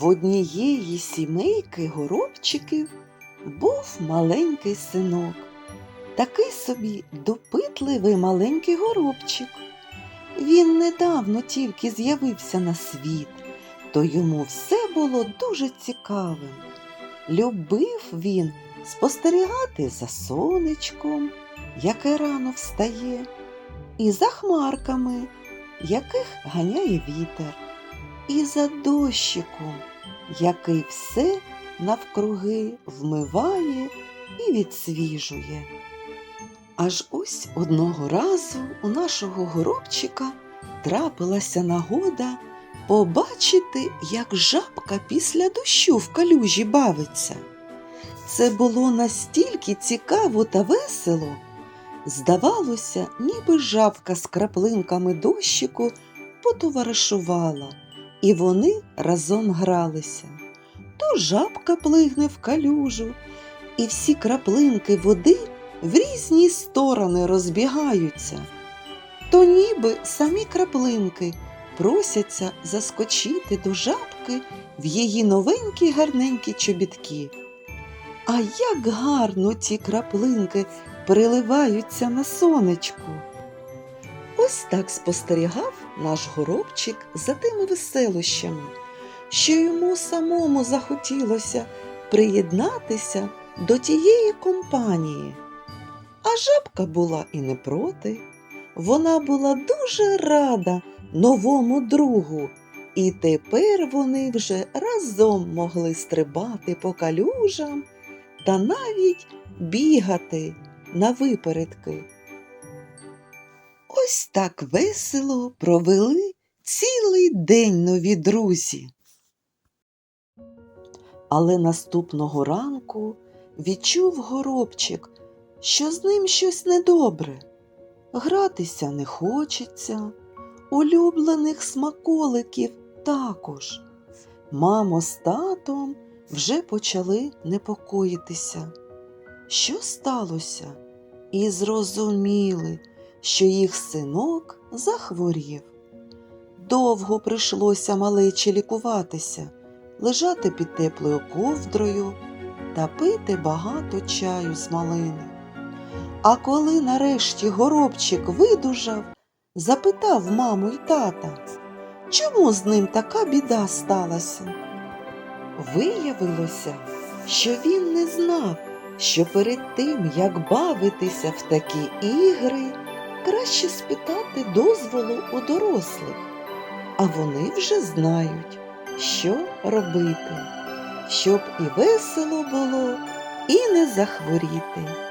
В однієї сімейки горобчиків був маленький синок, такий собі допитливий маленький горобчик. Він недавно тільки з'явився на світ, то йому все було дуже цікавим. Любив він спостерігати за сонечком, яке рано встає, і за хмарками, яких ганяє вітер, і за дощиком, який все навкруги вмиває і відсвіжує. Аж ось одного разу у нашого горобчика трапилася нагода побачити, як жабка після дощу в калюжі бавиться. Це було настільки цікаво та весело. Здавалося, ніби жабка з краплинками дощику потоваришувала, і вони разом гралися. То жабка плигне в калюжу, і всі краплинки води в різні сторони розбігаються, то ніби самі краплинки просяться заскочити до жабки в її новенькі гарненькі чобітки. А як гарно ці краплинки приливаються на сонечку. Ось так спостерігав наш горобчик за тими веселощами, що йому самому захотілося приєднатися до тієї компанії. А жабка була і не проти. Вона була дуже рада новому другу, і тепер вони вже разом могли стрибати по калюжам та навіть бігати на випередки. Ось так весело провели цілий день нові друзі. Але наступного ранку відчув горобчик, що з ним щось недобре. Гратися не хочеться, улюблених смаколиків також. Мамо з татом вже почали непокоїтися. Що сталося? І зрозуміли, що їх синок захворів. Довго прийшлося малечі лікуватися, лежати під теплою ковдрою та пити багато чаю з малини. А коли нарешті горобчик видужав, запитав маму й тата, чому з ним така біда сталася? Виявилося, що він не знав, що перед тим, як бавитися в такі ігри, краще спитати дозволу у дорослих, а вони вже знають, що робити, щоб і весело було, і не захворіти.